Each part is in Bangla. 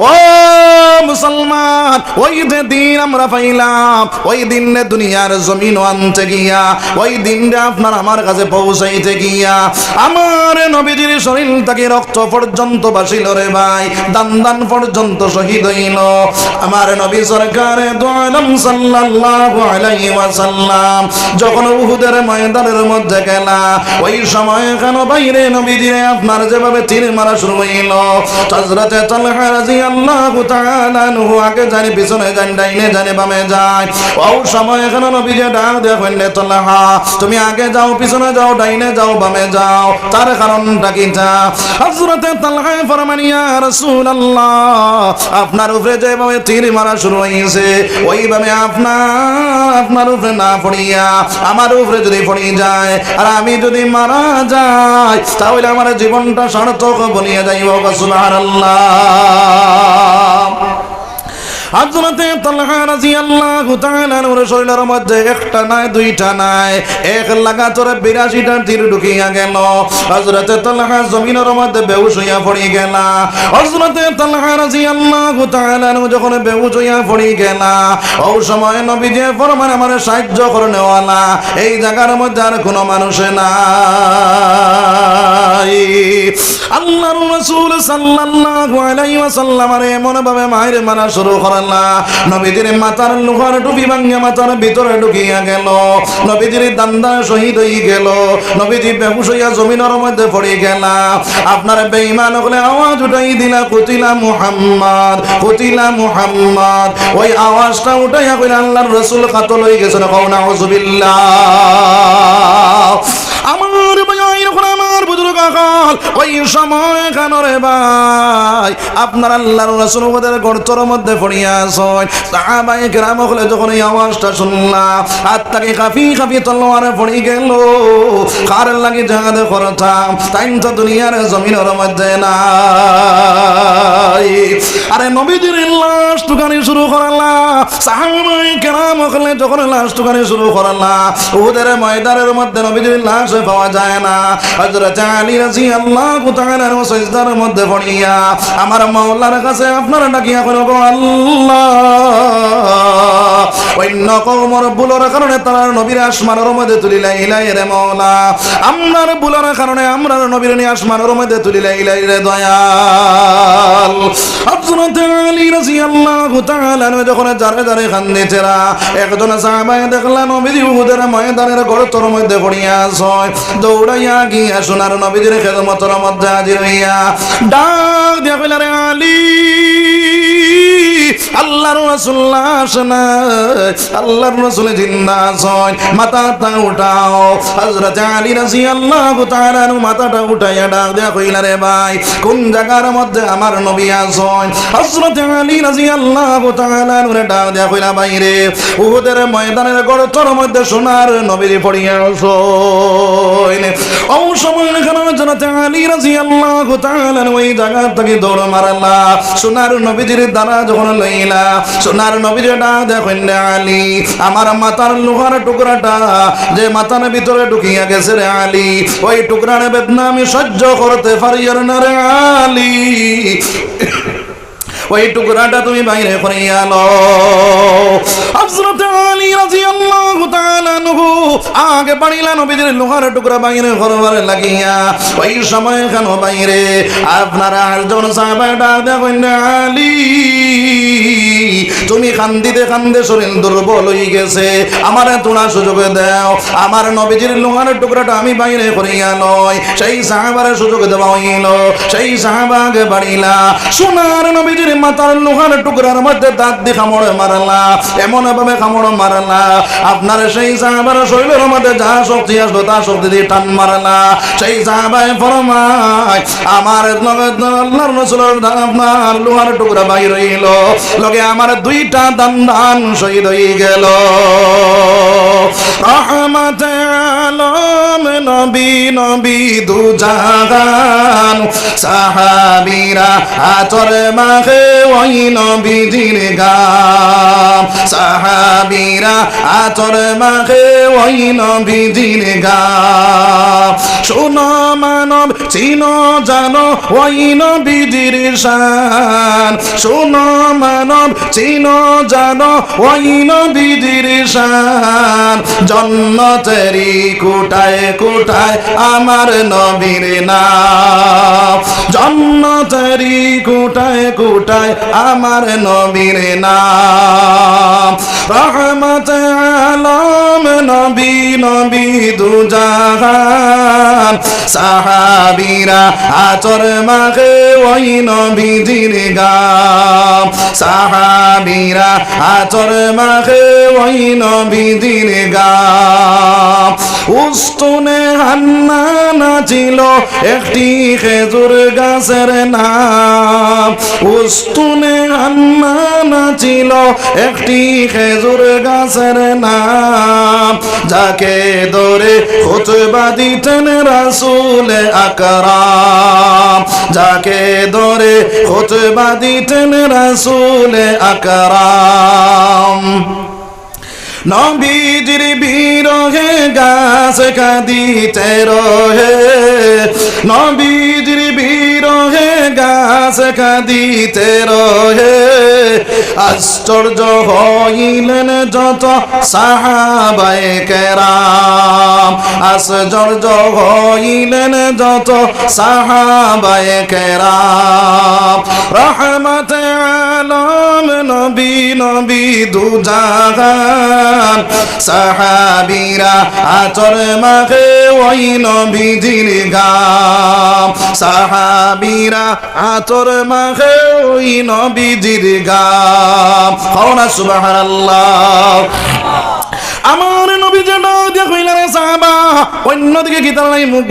ও মুসলমান, ওই দিন আমরা পাইলাম, ওই দিন দুনিয়ার জমিন আনতে গিয়া, ওই দিনটা আপনার আমার কাছে পৌঁছাইতে গিয়া, আমার নবীজির শরীর থেকে রক্ত পর্যন্ত বাসিল রে ভাই, দান দান পর্যন্ত শহীদ হইল। আমার নবী সরকার দোয়ালাম সাল্লাল্লাহু আলাইহি ওয়াসাল্লাম, যখন উহুদের ময়দানের মধ্যে গেলা, ওই সময় কেন বাইরে নবীজিরে আপনার যেভাবে তীর মারা শুরু হইল, হযরতে তালহা রাদিয়াল্লাহু তাআলা আনহু আগে জানি, পিছনে জানি, ডাইনে জানি, বামে যায় ও সময় কেন নবীজি ডাক তালহা তুমি আগে যাও, পিছনে যাও, ডাইনে যাও, বামে যাও। তার কারণটা কি ইয়া রাসূলুল্লাহ, আপনার উপরে যেভাবে তীর মারা শুরু হয়েছে ওইভাবে আপনার আপনার উপরে না পড়িয়া, আমার উপরে যদি পড়ি যায়, আর আমি যদি মারা যাই, তাহলে আমার জীবনটা সার্থক বনিয়া যাইব, সুবহানাল্লাহ। হযরতে তালহা রাদিয়াল্লাহু তাআলা নূর শরীরের মধ্যে একটা নাই, দুইটা নাই। এক লাগাতার 82টা তীর ঢুকিয়া গেল। হযরতে তালহা জমিনের মধ্যে বেহুশ হইয়া পড়ি গেল। হযরতে তালহা রাদিয়াল্লাহু তাআলা নূর যখন বেহুশ হইয়া পড়ি গেল, ও সময় নবীজি ফরমান আমার সাহায্য করনে ওয়ালা এই জায়গার মধ্যে আর কোনো মানুষ রাসূল সাল্লাল্লাহু আলাইহি শুরু করলা নবীজির মাথার লোহার টুপি ভাঙিয়া মাথার ভিতরে গেল। নবীজির দান্দা শহীদ হয়ে গেল। নবীজি বেহুশ হইয়া মধ্যে পড়ে গেলা। আপনার বেঈমান হলে আওয়াজ উঠাই দিলা, কুতিলা মুহাম্মদ কুতিলা মুহাম্মদ। ওই আওয়াজটা উঠাইয়া কইলা আল্লাহর রাসূল কাতল হয়ে গেছেন। কওনা উযুবিল্লাহ কাকাল ওই সময় কেন রে ভাই? আপনার আল্লাহর রাসূল ওদের গর্তর মধ্যে পড়িয়া আসয় সাহাবায়ে কেরাম হলে যখন এই আওয়াজটা শুনলাম, হাত থেকে কাফি কাফি তলোয়ারে পড়ি গেল। কার লাগে জাহাদে করতাম? তাই তো দুনিয়ার জমিনের মধ্যে নাই। আরে নবীজির লাশ টুকানি শুরু করালা। সাহাবায়ে কেরাম হলে যখন লাশ টুকানি শুরু করালা ওদের ময়দানের মধ্যে নবীজির লাশ পাওয়া যায় না। হযরত আলী রাদিয়াল্লাহু সিজদার মধ্যে পড়িয়া, আমার মাওলার কাছে আপনারা ডাকিয়া গো আল্লাহ। অন্য কওমর বুলোর কারণে তারা নবীর মধ্যে তুলিলা ইলাই রে কারণে নবীর মধ্যে তুলিলা ইলাই রে দয়াল। দৌড়াইয়া গিয়া মধ্যে হাজির হইয়া ডাক দিয়া কইলা, রে আলী, আল্লাহর রাসূলুল্লাহ আসনা আল্লাহর রাসূল জিন্দা আছেন, মাথাটা উঠাও। হযরত আলী রাদিয়াল্লাহু তাআলা মাথাটা উঠাইয়া ডাক দিয়া কইলা, রে ভাই, কোন জায়গার মধ্যে আমার নবী আছেন? হযরত আলী রাদিয়াল্লাহু তাআলা আনহু ডাক দিয়া কইলা, ভাই রে, উহুদের ময়দানের মধ্যে সোনার নবীর পড়িয়া হযরত আলী রাদিয়াল্লাহু তাআলা এই জায়গা থেকে দৌড় মারলা। সোনার নবীজির দ্বারা যখন লইলা, সোনার ডাক দেখেন আলী, আমার মাথার লোহার টুকরাটা যে মাথার ভিতরে ঢুকিয়া গেছে রে আলী, ওই টুকরার বেদনা আমি সহ্য করতে পারি না রে আলী। ওই টুকরাটা তুমি বাইরে করিয়া লো আগে পারিলা নবীদের লোহার টুকরা বাইরে করবার লাগিয়া। ওই সময় কেন বাইরে আপনারা আটজন সাহাবা ডাক দেখেন আলী, তুমি কান্দিতে কান্দে শরীর দুর্বল হয়ে গেছে। আমার তোলা সুযোগ দাও। আমার নবীজির লোহার টুকরাটা আমি বাইরে করিয়া নয় সেই সাহাবারে সুযোগ দেওয়া হইল সেই সাহাবাকে বাড়িলা। সোনার নবীজির মাথার লোহার টুকরার মধ্যে দাঁত দিয়ে কামড়ে মারলা এমন ভাবে কামড় মারলা। আপনার সেই সাহাবার শরীরের মধ্যে যা শক্তি আসলো তা শক্তি দিয়ে টান মারলা সেই সাহাবায় ফরমায়, আমার আল্লাহর রসুলের আপনার লোহার টুকরা বাইর হইল। লগে আমার দুইটা দান দান শহীদ হয়ে গেল। রহমত আলম নবী নবী দু জাগান সাহাবিরা আচর মাখে ওই নবীজির গাম সাহাবিরা আচর মাখে ওই নবীজির গাম শোনো মানব, চিনো জানো ওই নবীজির শান। শোনো মানব, চিনো জানো ওই নবীজির শান। জন্নতেরি কোটায় কোটায় আমার নবীর নাম। জন্নতেরি কোটায় কোটায় আমার নবীর নাম। রহমত আলম, নবী নবী দুজাহান। সাহাবিরা আচর মাখে ওই নবীজির গাম সাহাবিরা আচর মাখে ওই নবীজির গাম। উস্তুনে হান্না নাচিল একটি খেজুর গাছের নাম। উস্তুনে হান্না নাচিল একটি খেজুর গাছের নাম। যাকে ধরে খুতবা দিতেন রাসূল আকরাম। যাকে খুতবা দিতেন রাসূল আকরাম। নবীজির বিরহে গাছ কাঁদিতে রহে। নবীজির বিরহে গাছ কাঁদিতে রহে আশ্চর্য হইলেন যত সাহাবায়ে কেরাম। আশ্চর্য হইলেন যত সাহাবায়ে কেরাম। রহমত আলম নবী নবী দুজাহান। সাহাবিরা আচর মাখে ওই নবীজির গাম সাহাবিরা আচর মাখে ওই নবীজির গাম। হওনা সুবহানাল্লাহ। আমার নবী যেন সাহাবা, অন্যদিকে নাই, মুখ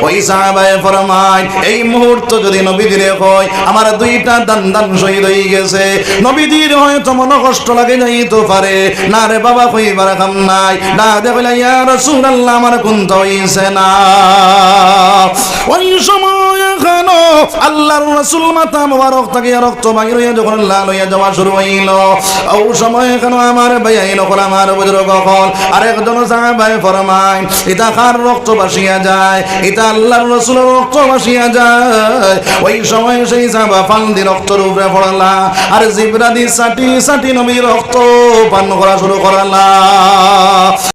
ওই এই মুহূর্ত যদি নবীজিরে কয় আমার দুইটা দান দান শহীদ হয়ে গেছে। নবীজির হয়তো মন কষ্ট লাগে যাইতে পারে। না রে বাবা, কইবার কাম নাই। না দেখলা ইয়া রাসূলুল্লাহ আমার কুন্ত হইছে না। ওই সময় আল্লাহর রাসূল মাথা মোবারক থেকে রক্ত বাহির হইয়া যখন লাল হইয়া যাওয়া শুরু হইল। ওই সময় এখনও আমার ভাইয়াই নকল আমার বুজুর্গ কল? আরেকজন সাহাবায়ে ফরমায়, ইতা কার রক্ত বাসিয়া যায়? ইতা আল্লাহর রাসূলের রক্ত বাসিয়া যায়? ওই সময় সেই সাহাবা ফান্দি রক্তর উপরে পড়লা আর জিবরাদি সাটি সাটি নবী রক্ত পান করা শুরু করালা।